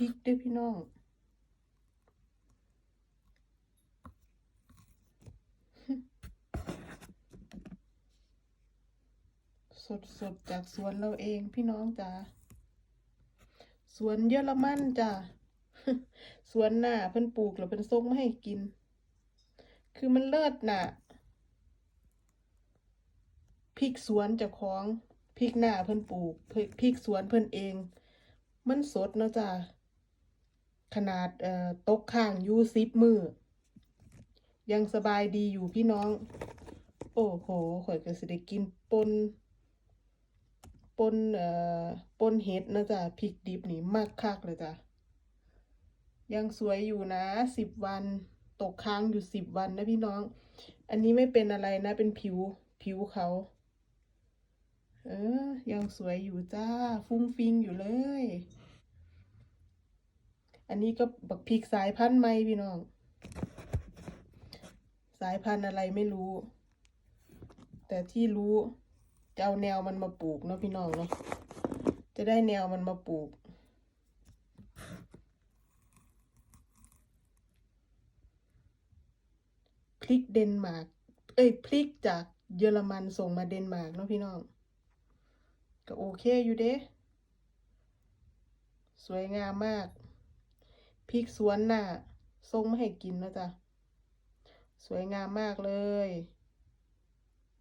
ริกด้วยพี่น้อง สดสดจากสวนเราเองพี่น้องจ้าสวนเยอรมันจ้าสวนหน้าเพิ่นปลูกแล้วเพิ่นส่งมาให้กิน คือมันเลิศน่ะพริกสวนเจ้าของพริกหน้าเพิ่นปลูกพริกสวนเพิ่นเอง มันสดเนาะจ้า ขนาดตกข้างอยู่สิบมือ ยังสบายดีอยู่พี่น้อง โอ้โหข่อยก็สิได้กินปนปนเอ่อปนเห็ดนะจ๊ะพริกดิบนี่มากคักเลยจ้ะยังสวยอยู่นะสิบวันตกค้างอยู่สิบวันนะพี่น้อง อันนี้ไม่เป็นอะไรนะ เป็นผิวผิวเขา เออ ยังสวยอยู่จ้า ฟุ้งฟิงอยู่เลย อันนี้ก็บักพริกสายพันธุ์ใหม่พี่น้อง สายพันธุ์อะไรไม่รู้ แต่ที่รู้จะเอาแนวมันมาปลูกเนาะพี่น้องเนาะจะได้แนวมันมาปลูกพริกเดนมาร์กเอ้ยพริกจากเยอรมันส่งมาเดนมาร์กเนาะพี่น้อง ก็โอเคอยู่เด้สวยงามมาก พริกสวนน่ะทรงมาให้กินนะจ๊ะ สวยงามมากเลย